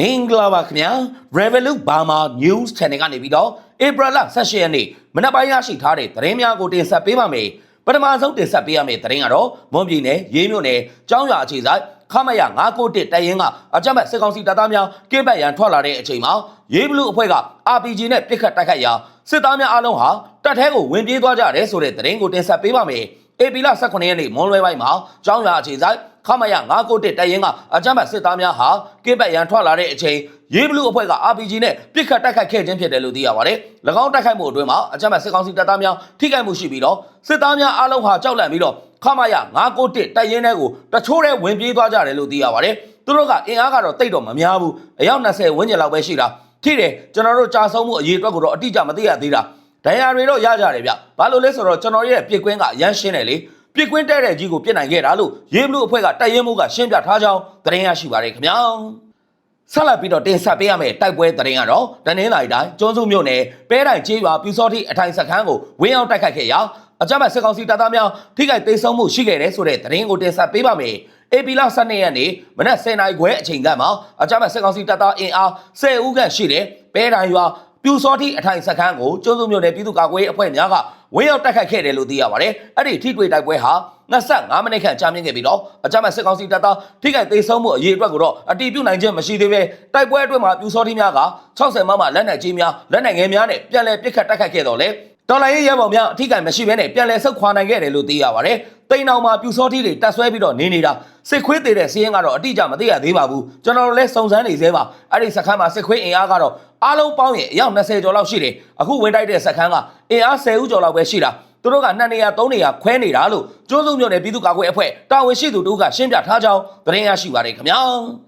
မင်္ဂလာပါခင်ဗျာ Revolut Burma News Channel ကနေပြီးတော့ဧပြီလ18ရက်နေ့မနက်ပိုင်းရရှိထားတဲ့သတင်းများကိုတင်ဆက်ပေးပါမယ်ပထမဆုံးတင်ဆက်ပေးရမယ့်သတင်းကတော့မွန်ပြည်နယ်ရေးမြို့နယ်ကျောင်းရွာအခြေဆိုင်ခမရ991တိုင်ရင်ကအကြမ်းဖက်စစ်ကောင်စီတပ်သားများကင်းပတ်ရန်ထွက်လာတဲ့အချိန်မှာရေးဘလူအဖွဲ့က RPG နဲ့ပစ်ခတ်တိုက်ခိုက်ရာစစ်သားများအလုံးဟာတပ်ထဲကိုဝင်ပြေးသွားကြတယ်ဆိုတဲ့သတင်းကိုတင်ဆက်ပေးပါမယ် ဧပြီလ18ရက်နေ့မွန်လွဲပိုင်းမှာကျောင်းရွာအခြေဆိုင်ခမရ991တိုင်ရင်ကအကြမ်းဖက်စစ်သားများဟာကင်းပတ်ရန်ထွက်လာတဲ့အချိန်ရေးဘလူအဖွဲ့က RPG နဲ့ပစ်ခတ်တိုက်ခိုက်ခဲ့ခြင်းဖြစ်တယ်လို့သိရပါတယ်။၎င်းတိုက်ခိုက်မှုအတွင်းမှာအကြမ်းဖက်စစ်ကောင်စီတပ်သားများထိခိုက်မှုရှိပြီးတော့စစ်သားများအလုံးဟာကြောက်လန့်ပြီးတော့ခမရ991တိုင်ရင်တွေကိုတချို့တဲ့ဝင်ပြေးသွားကြတယ်လို့သိရပါတယ်။သူတို့ကအင်အားကတော့တိတ်တော့မများဘူး။အယောက်20ဝန်းကျင်လောက်ပဲရှိတာ။ထိတယ်ကျွန်တော်တို့ကြာဆုံးမှုအရေးအတွက်ကိုတော့အတိအကျမသိရသေးတာ။ ဒဏ်ရာတွေတော့ရကြတယ်ဗျ။ဘာလို့လဲဆိုတော့ကျွန်တော်ရဲ့ပြစ်ကွင်းကအရန်ရှင်းတယ်လေ။ပြစ်ကွင်းတဲ့တဲ့ကြီးကိုပြစ်နိုင်ခဲ့တာလို့ရေးဘလူအဖွဲ့ကတိုက်ရင်မှုကရှင်းပြထားကြောင်းသတင်းရရှိပါတယ်ခင်ဗျာ။ဆက်လက်ပြီးတော့တင်ဆက်ပေးရမယ့်တိုက်ပွဲသတင်းကတော့တနင်္လာရီတိုင်းကျွန်းစုမြို့နယ်ပဲတိုင်ကျေးရွာပြူစောတိအထိုင်စခန်းကိုဝင်းအောင်တိုက်ခိုက်ခဲ့ရာအကြမ်းဖက်စစ်ကောင်စီတပ်သားများထိခိုက်ဒေဆုံးမှုရှိခဲ့တယ်ဆိုတဲ့သတင်းကိုတင်ဆက်ပေးပါမယ်။ AP လ12ရက်နေ့မနက်10:00နာရီခွဲအချိန်ကမှအကြမ်းဖက်စစ်ကောင်စီတပ်သားအင်အား10ဦးခန့်ရှိတဲ့ပဲတိုင်ရွာ ပြူစောတိအထိုင်စခန်းကိုကျွန်းစုမြို့နယ်ပြည်သူ့ကာကွယ်ရေးအဖွဲ့များကဝင်းရောက်တိုက်ခိုက်ခဲ့တယ်လို့သိရပါတယ်။အဲ့ဒီထိတွေ့တိုက်ပွဲဟာ25မိနစ်ခန့်ကြာမြင့်ခဲ့ပြီးတော့အကြမ်းဖက်စစ်ကောင်စီတပ်သားထိခိုက်ဒေဆုံးမှုအရေးအတွက်ကိုတော့အတီးပြုတ်နိုင်ခြင်းမရှိသေးပဲတိုက်ပွဲအတွင်းမှာပြူစောတိများက60မမလက်နက်ကြီးများလက်နက်ငယ်များနဲ့ပြန်လည်ပစ်ခတ်တိုက်ခိုက်ခဲ့တော့လေ တော်လိုင်းရေးရဲဘော်များအထိကံမရှိဘဲနဲ့ပြန်လည်ဆုတ်ခွာနိုင်ခဲ့တယ်လို့သိရပါတယ်။တိန်အောင်မှာပြူစောတိတွေတက်ဆွဲပြီးတော့နေနေတာစစ်ခွေးသေးတဲ့စီးရင်ကတော့အတိအကျမသိရသေးပါဘူး။ကျွန်တော်တို့လည်းစုံစမ်းနေသေးပါ။အဲ့ဒီစခန်းမှာစစ်ခွေးအင်အားကတော့အားလုံးပေါင်းရင်အယောက်20ကျော်လောက်ရှိတယ်။အခုဝင်တိုက်တဲ့စခန်းကအင်အား10ဦးကျော်လောက်ပဲရှိတာ။သူတို့က2နေရာ3နေရာခွဲနေတာလို့ကျွန်းစုမြို့နယ်ပြည်သူ့ကာကွယ်အဖွဲ့တာဝန်ရှိသူတို့ကရှင်းပြထားကြောင်းသတင်းရရှိပါတယ်ခင်ဗျာ။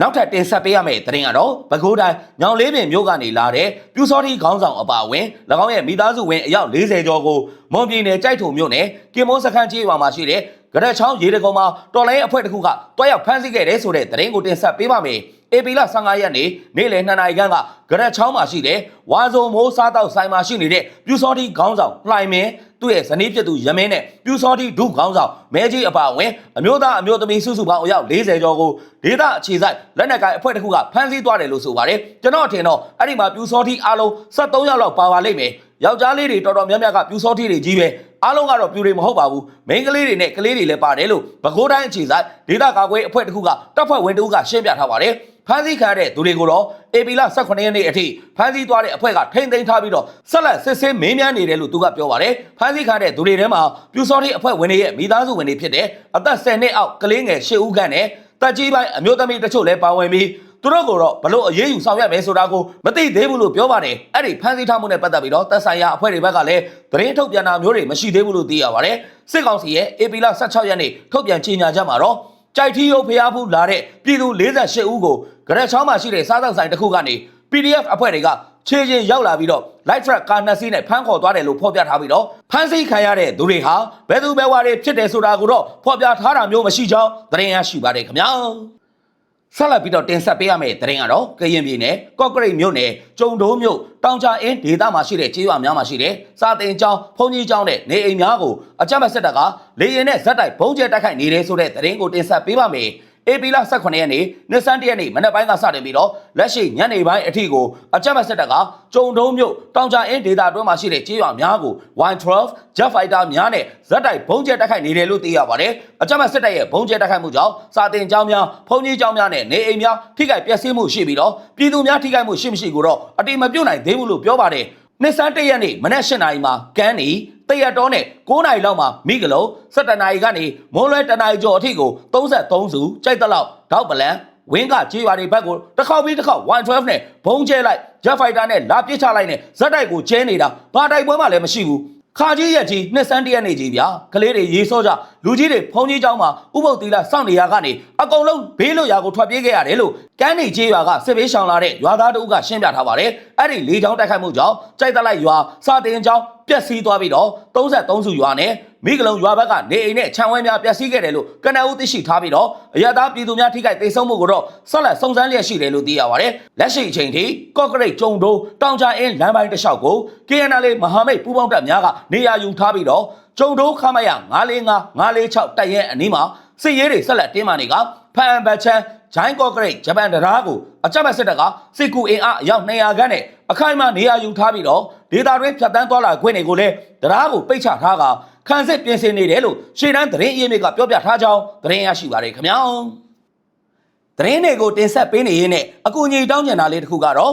နောက်ထပ်တင်ဆက်ပေးရမယ့်သတင်းကတော့ပဲခူးတိုင်းညောင်လေးပင်မြို့ကနေလာတဲ့ပြူစောတိခေါင်းဆောင်အပါအဝင်၎င်းရဲ့မိသားစုဝင်အယောက်40ကျော်ကိုမွန်ပြည်နယ်ကြိုက်ထုံမြို့နယ်ကင်မွန်စခန်းကြီးရွာမှာရှိတဲ့ကြရက်ချောင်းရေတကုံမှာတော်လိုင်းအဖွဲ့တစ်ခုကတွားရောက်ဖမ်းဆီးခဲ့တဲ့ဆိုတဲ့သတင်းကိုတင်ဆက်ပေးပါမယ်။ ဧပြီလ15ရက်နေ့နေ့လယ်2နာရီခန့်ကကြရက်ချောင်းမှာရှိတဲ့ဝါစုံမိုးစားတောက်ဆိုင်မှာရှိနေတဲ့ပြူစောတိခေါင်းဆောင်လှိုင်မင်းသူ့ရဲ့ဇနီးဖြစ်သူရမင်းနဲ့ပြူစောတိဒုခေါင်းဆောင်မဲကြီးအပါအဝင်အမျိုးသားအမျိုးသမီးစုစုပေါင်းအယောက်40ကျော်ကိုဒေသအခြေစိုက်လက်နက်ကိုင်အဖွဲ့တစ်ခုကဖမ်းဆီးသွားတယ်လို့ဆိုပါတယ်ကျွန်တော်ထင်တော့အဲ့ဒီမှာပြူစောတိအားလုံး73ယောက်လောက်ပါပါလိမ့်မယ်ယောက်ျားလေးတွေတော်တော်များများကပြူစောတိတွေကြီးပဲအားလုံးကတော့ပြူတွေမဟုတ်ပါဘူးမိန်းကလေးတွေနဲ့ကလေးတွေလည်းပါတယ်လို့ပဲခူးတိုင်းအခြေစိုက်ဒေသကာကွယ်အဖွဲ့တစ်ခုကတပ်ဖွဲ့ဝင်တစ်ဦးကရှင်းပြထားပါတယ် ဖမ်းဆီးခံရတဲ့သူတွေကိုတော့အေပီလာ18ရက်နေ့အထိဖမ်းဆီးသွားတဲ့အဖွဲ့ကထိမ့်သိမ်းထားပြီးတော့ဆက်လက်စစ်ဆေးမင်းမြန်းနေတယ်လို့သူကပြောပါတယ်ဖမ်းဆီးခံတဲ့သူတွေထဲမှာပြူစောတိအဖွဲ့ဝင်တွေရဲ့မိသားစုဝင်တွေဖြစ်တဲ့အသက်10နှစ်အောက်ကလေးငယ်10ဦးခန့်နဲ့တက်ကြီးပိုင်းအမျိုးသမီးတချို့လည်းပါဝင်ပြီးသူတို့ကတော့ဘလို့အရေးယူဆောင်ရွက်မယ်ဆိုတာကိုမသိသေးဘူးလို့ပြောပါတယ်အဲ့ဒီဖမ်းဆီးထားမှုနဲ့ပတ်သက်ပြီးတော့တပ်ဆိုင်ရာအဖွဲ့တွေဘက်ကလည်းသတင်းထုတ်ပြန်တာမျိုးတွေမရှိသေးဘူးလို့သိရပါတယ်စစ်ကောင်စီရဲ့အေပီလာ16ရက်နေ့ထုတ်ပြန်ကြေညာချက်မှာတော့ကြိုက်ထီယိုဖျားဖူးလာတဲ့ပြည်သူ48ဦးကို ကြရက်ချောင်းမှာရှိတဲ့စားသောက်ဆိုင်တစ်ခုကနေ PDF အဖွဲ့တွေကခြေချင်းရောက်လာပြီးတော့ light truck ကားနှစ်စီးနဲ့ဖမ်းခေါ်သွားတယ်လို့ဖော်ပြထားပြီးတော့ဖမ်းဆီးခံရတဲ့သူတွေဟာဘယ်သူဘယ်ဝါတွေဖြစ်တယ်ဆိုတာကိုတော့ဖော်ပြထားတာမျိုးမရှိကြောင်းသတင်းရရှိပါတယ်ခင်ဗျာဆက်လက်ပြီးတော့တင်ဆက်ပေးရမယ့်သတင်းကတော့ကရင်ပြည်နယ်ကော့ကရိတ်မြို့နယ်ကျုံဒိုးမြို့တောင်ချအင်းဒေသမှာရှိတဲ့ကျေးရွာများမှာရှိတဲ့စာတင်ကျောင်းဘုံကြီးကျောင်းနဲ့နေအိမ်များကိုအကြမ်းဖက်စစ်တပ်ကလေရင်နဲ့ဇက်တိုက်ဘုံကျဲတိုက်ခိုက်နေတယ်ဆိုတဲ့သတင်းကိုတင်ဆက်ပေးပါမယ်။ AP လ18ရက်နေ့နှစ်ဆန်းတရက်နေ့မနက်ပိုင်းကစတင်ပြီးတော့လက်ရှိညနေပိုင်းအထိကိုအကြမ်းဖက်စစ်တပ်ကကျုံတုံးမြို့တောင်ချအင်းဒေသအတွင်းမှာရှိတဲ့ကျေးရွာများကို Y12 Jet Fighter များနဲ့ဇက်တိုက်ဘုံကျဲတိုက်ခိုက်နေတယ်လို့သိရပါတယ်။အကြမ်းဖက်စစ်တပ်ရဲ့ဘုံကျဲတိုက်ခိုက်မှုကြောင့်စာတင်ကျောင်းများ၊ဘုံကြီးကျောင်းများနဲ့နေအိမ်များထိခိုက်ပျက်စီးမှုရှိပြီးတော့ပြည်သူများထိခိုက်မှုရှိမရှိကိုတော့အတိမပြုတ်နိုင်သေးဘူးလို့ပြောပါတယ်။ နှစ်ဆန်းတရက်နေ့မနက်၈နာရီမှာကန်းနီတရက်တော်နဲ့9နာရီလောက်မှာမိကလုံး17နာရီကနေမွန်းလွဲတနာရီကျော်အထိကို33စုကြိုက်တလောက်ဒေါက်ပလန်ဝင်းကကြေးရွာတွေဘက်ကိုတစ်ခေါက်ပြီးတစ်ခေါက်112နဲ့ဘုံကျဲလိုက် Jet Fighter နဲ့လာပစ်ချလိုက်နဲ့ဇက်တိုက်ကိုကျဲနေတာဘာတိုက်ပွဲမှလည်းမရှိဘူးခါကြီးရက်ကြီးနှစ်ဆန်းတရက်နေကြီးဗျာကလေးတွေရေးစောကြ လူကြီးတွေဖုန်ကြီးကျောင်းမှာဥပုပ်သီလစောင့်နေရကနေအကုန်လုံးဘေးလွတ်ရာကိုထွက်ပြေးခဲ့ရတယ်လို့ကမ်းနေကြီးရွာကစစ်ဘေးရှောင်လာတဲ့ရွာသားတို့ကရှင်းပြထားပါတယ်။အဲ့ဒီလေချောင်းတိုက်ခိုက်မှုကြောင့်ကြိုက်တလိုက်ရွာစတင်ကျောင်းပျက်စီးသွားပြီးတော့33စုရွာနဲ့မိကလုံရွာဘက်ကနေအိမ်နဲ့ခြံဝဲများပျက်စီးခဲ့တယ်လို့ကနအုပ်သိရှိထားပြီးတော့အရသာပြည်သူများထိခိုက်ဒေဆုံးမှုကိုတော့ဆက်လက်စုံစမ်းလျက်ရှိတယ်လို့သိရပါတယ်။လက်ရှိအချိန်ထိကော့ကရိတ်ကျုံတုံးတောင်ချအင်းလမ်းပိုင်းတစ်လျှောက်ကို KNL မဟာမိတ်ပူးပေါင်းတပ်များကနေရာယူထားပြီးတော့ ကျုံတိုးခမရ945 946တိုက်ရဲအနီးမှာစစ်ရေးတွေဆက်လက်တင်းမာနေကဖန်ဘတ်ချန်ဂျိုင်းကော့ကရိတ်ဂျပန်တရားကိုအကြမ်းဖက်စစ်တပ်ကစစ်ကူအင်အားအယောက်200ခန်းနဲ့အခိုင်အမာနေရာယူထားပြီးတော့ဒေသတွင်းဖြတ်တန်းသွားလာခွင့်တွေကိုလည်းတရားကိုပိတ်ချထားကခံစစ်ပြင်ဆင်နေတယ်လို့ရှေ့တန်းသတင်းအရင်းမြစ်ကပြောပြထားကြောင်းသတင်းရရှိပါတယ်ခင်ဗျာသတင်းတွေကိုတင်ဆက်ပေးနေရင်းနဲ့အကူအညီတောင်းကျင်တာလေးတစ်ခုကတော့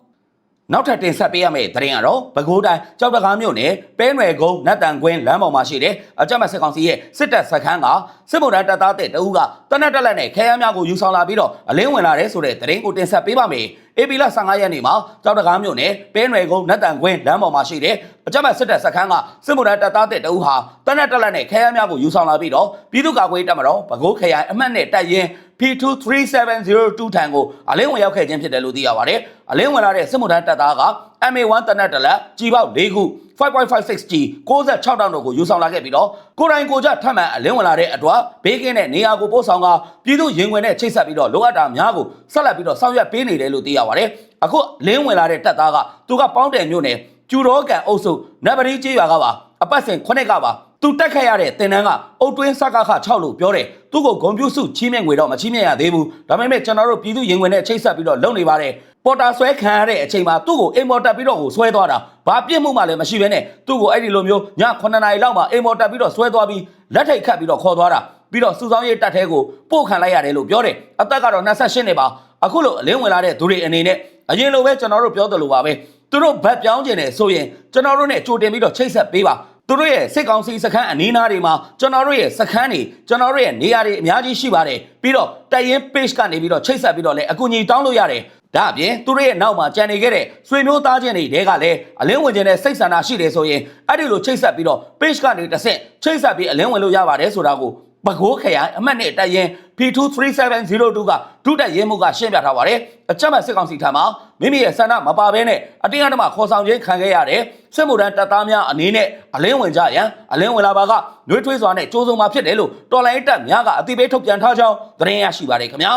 နောက်ထပ်တင်ဆက်ပေးရမယ့်သတင်းကတော့ပဲခူးတိုင်းကြောက်တကားမြို့နယ်ပဲနွယ်ကုန်းနတ်တန်ကွင်းလမ်းပေါ်မှာရှိတဲ့အကြမ်းဖက်စစ်ကောင်စီရဲ့စစ်တပ်စခန်းကစစ်ဗုဒ္ဓတပ်သားတဲ့တအူးကတနက်တက်လက်နဲ့ခဲယမ်းများကိုယူဆောင်လာပြီးတော့အလင်းဝင်လာတဲ့ဆိုတဲ့သတင်းကိုတင်ဆက်ပေးပါမယ်။အေပီလာ15ရက်နေ့မှာကြောက်တကားမြို့နယ်ပဲနွယ်ကုန်းနတ်တန်ကွင်းလမ်းပေါ်မှာရှိတဲ့အကြမ်းဖက်စစ်တပ်စခန်းကစစ်ဗုဒ္ဓတပ်သားတဲ့တအူးဟာတနက်တက်လက်နဲ့ခဲယမ်းများကိုယူဆောင်လာပြီးတော့ပြည်သူ့ကာကွယ်ရေးတပ်မတော်ပဲခူးခရိုင်အမှတ်နဲ့တပ်ရင်း P23702 ထံကိုအလင်းဝင်ရောက်ခဲ့ခြင်းဖြစ်တယ်လို့သိရပါတယ်။အလင်းဝင်လာတဲ့စစ်မှုထမ်းတပ်သားက MA1 တနက်တလက်ကြီးပေါက်၄ခု 5.56G 66တောင်တို့ကိုယူဆောင်လာခဲ့ပြီးတော့ကိုယ်တိုင်ကိုယ်ကြထပ်မံအလင်းဝင်လာတဲ့အတွက်ဘေးကင်းတဲ့နေရာကိုပို့ဆောင်ကပြည်သူရင်ဝင်နဲ့ချိတ်ဆက်ပြီးတော့လိုအပ်တာများကိုဆက်လက်ပြီးတော့ဆောင်ရွက်ပေးနေတယ်လို့သိရပါတယ်။အခုလင်းဝင်လာတဲ့တပ်သားကသူကပေါင်းတယ်မြို့နယ်ကျူတော်ကန်အုပ်စုနဗရီကျေးရွာကပါအပတ်စဉ်9ကပါ သူတက်ခတ်ရတဲ့တင်နန်းကအုတ်တွင်းစကခ6လို့ပြောတယ်သူ့ကိုဂုံပြူစုချီးမြှင့်ငွေတော့မချီးမြှင့်ရသေးဘူးဒါပေမဲ့ကျွန်တော်တို့ပြည်သူရင်ဝင်နဲ့ချိတ်ဆက်ပြီးတော့လုပ်နေပါတယ်ပေါ်တာဆွဲခံရတဲ့အချိန်မှာသူ့ကိုအိမ်မော်တက်ပြီးတော့ကိုဆွဲသွားတာဘာပြစ်မှုမှလည်းမရှိဘဲနဲ့သူ့ကိုအဲ့ဒီလိုမျိုးည9နာရီလောက်မှာအိမ်မော်တက်ပြီးတော့ဆွဲသွားပြီးလက်ထိတ်ခတ်ပြီးတော့ခေါ်သွားတာပြီးတော့စူဆောင်းရေးတက်ထဲကိုပို့ခံလိုက်ရတယ်လို့ပြောတယ်အသက်ကတော့28နှစ်ပါအခုလို့အလင်းဝင်လာတဲ့သူတွေအနေနဲ့အရင်လိုပဲကျွန်တော်တို့ပြောသလိုပါပဲသူတို့ဘက်ပြောင်းကျင်တယ်ဆိုရင်ကျွန်တော်တို့ ਨੇ ကြိုတင်ပြီးတော့ချိတ်ဆက်ပေးပါ သူတို့ရဲ့စစ်ကောင်စီစခန်းအနီးနားတွေမှာကျွန်တော်တို့ရဲ့စခန်းတွေကျွန်တော်တို့ရဲ့နေရာတွေအများကြီးရှိပါတယ်ပြီးတော့တိုက်ရင် page ကနေပြီးတော့ချိတ်ဆက်ပြီးတော့လည်းအကူအညီတောင်းလို့ရတယ်ဒါအပြင်သူတို့ရဲ့နောက်မှာကြံနေခဲ့တဲ့ဆွေမျိုးသားချင်းတွေတဲကလည်းအလင်းဝင်ခြင်းနဲ့စိတ်ဆန္ဒရှိတယ်ဆိုရင်အဲ့ဒီလိုချိတ်ဆက်ပြီးတော့ page ကနေတစ်ဆင့်ချိတ်ဆက်ပြီးအလင်းဝင်လို့ရပါတယ်ဆိုတာကို ပကိုးခရိုင်အမှတ်နဲ့တက်ရင် P23702 ကဒုတက်ရင်မှုကရှင်းပြထားပါတယ်အကြမ်းဖက်စစ်ကောင်စီထံမှာမိမိရဲ့ဆန္ဒမပါဘဲနဲ့အတင်းအဓမ္မခေါ်ဆောင်ခြင်းခံခဲ့ရတဲ့စစ်မှုထမ်းတပ်သားများအနေနဲ့အလင်းဝင်ကြရန်အလင်းဝင်လာပါကနှွေးထွေးစွာနဲ့ကြိုးစုံမှာဖြစ်တယ်လို့တော်လိုင်းတပ်များကအတိပေးထုတ်ပြန်ထားကြောင်းသတင်းရရှိပါတယ်ခင်ဗျာ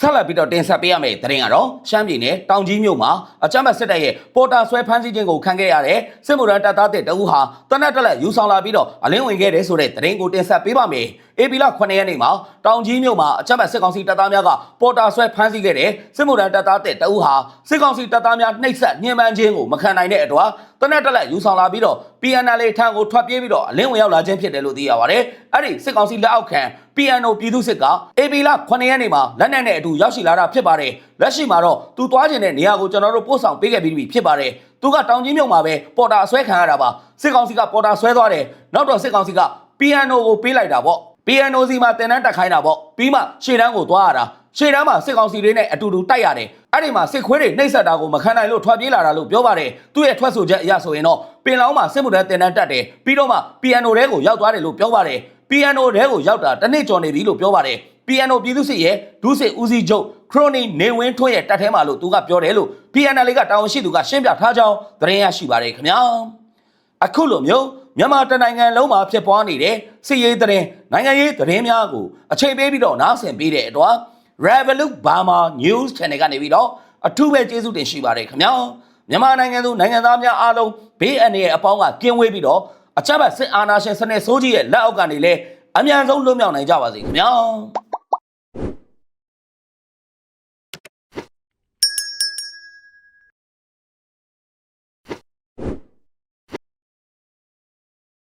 ဆက်လက်ပြီးတော့တင်ဆက်ပေးရမယ့်သတင်းကတော့ရှမ်းပြည်နယ်တောင်ကြီးမြို့မှာအကြမ်းဖက်စစ်တပ်ရဲ့ပေါ်တာဆွဲဖမ်းဆီးခြင်းကိုခံခဲ့ရတဲ့စစ်မှုထမ်းတပ်သားတဲ့တအူးဟာတနက်တက်လက်ယူဆောင်လာပြီးတော့အလင်းဝင်ခဲ့တဲ့ဆိုတဲ့သတင်းကိုတင်ဆက်ပေးပါမယ်။အေပီလာ9ရက်နေ့မှာတောင်ကြီးမြို့မှာအကြမ်းဖက်စစ်ကောင်စီတပ်သားများကပေါ်တာဆွဲဖမ်းဆီးခဲ့တဲ့စစ်မှုထမ်းတပ်သားတဲ့တအူးဟာစစ်ကောင်စီတပ်သားများနှိပ်စက်ညှဉ်းပန်းခြင်းကိုမခံနိုင်တဲ့အတွက်တနက်တက်လက်ယူဆောင်လာပြီးတော့ PNL ထံကိုထွက်ပြေးပြီးတော့အလင်းဝင်ရောက်လာခြင်းဖြစ်တယ်လို့သိရပါတယ်။အဲ့ဒီစစ်ကောင်စီလက်အောက်ခံ PNO ပြည်သူစစ်က AB လ9ရက်နေ့မှာလက်နက်နဲ့အတူရောက်ရှိလာတာဖြစ်ပါတယ်။လက်ရှိမှာတော့သူသွားခြင်းတဲ့နေရာကိုကျွန်တော်တို့ပို့ဆောင်ပေးခဲ့ပြီးပြီဖြစ်ပါတယ်။သူကတောင်ကြီးမြို့မှာပဲပေါ်တာဆွဲခံရတာပါ။စစ်ကောင်စီကပေါ်တာဆွဲသွားတယ်။နောက်တော့စစ်ကောင်စီက PNO ကိုပေးလိုက်တာပေါ့။ PNO စီမှာတင်တန်းတက်ခိုင်းတာပေါ့။ပြီးမှရှေ့တန်းကိုသွားရတာ။ရှေ့တန်းမှာစစ်ကောင်စီတွေနဲ့အတူတူတိုက်ရတယ်။အဲ့ဒီမှာစစ်ခွေးတွေနှိပ်စက်တာကိုမခံနိုင်လို့ထွက်ပြေးလာတာလို့ပြောပါတယ်။သူ့ရဲ့ထွက်ဆိုချက်အရဆိုရင်တော့ပင်လောင်းမှာစစ်မှုထမ်းတင်တန်းတက်တယ်။ပြီးတော့မှ PNO တဲကိုရောက်သွားတယ်လို့ပြောပါတယ်။ PNO တဲကိုရောက်တာတစ်နှစ်ကျော်နေပြီလို့ပြောပါတယ်။ PNO ပြည်သူစစ်ရဲ့ဒုစစ်ဦးစီးချုပ်ခရိုနီနေဝင်းထွန်းရဲ့တပ်ထဲမှာလို့သူကပြောတယ်လို့ PNL ကတာဝန်ရှိသူကရှင်းပြထားကြောင်းသတင်းရရှိပါတယ်ခင်ဗျာအခုလိုမျိုးမြန်မာတနိုင်ငံလုံးမှာဖြစ်ပွားနေတဲ့စစ်ရေးသတင်းနိုင်ငံရေးသတင်းများကိုအချိန်ပေးပြီးတော့နားဆင်ပေးတဲ့အတွက် Revolut Burma News Channel ကနေပြီးတော့အထူးပဲကျေးဇူးတင်ရှိပါတယ်ခင်ဗျာမြန်မာနိုင်ငံသူနိုင်ငံသားများအားလုံးဘေးအန္တရာယ်အပေါင်းကကင်းဝေးပြီးတော့ အကြမ်းဖက်စစ်အာဏာရှင်စနစ်ဆိုးကြီးရဲ့လက်အောက်ကနေလည်းအမြန်ဆုံးလွတ်မြောက်နိုင်ကြပါစေခင်ဗျာ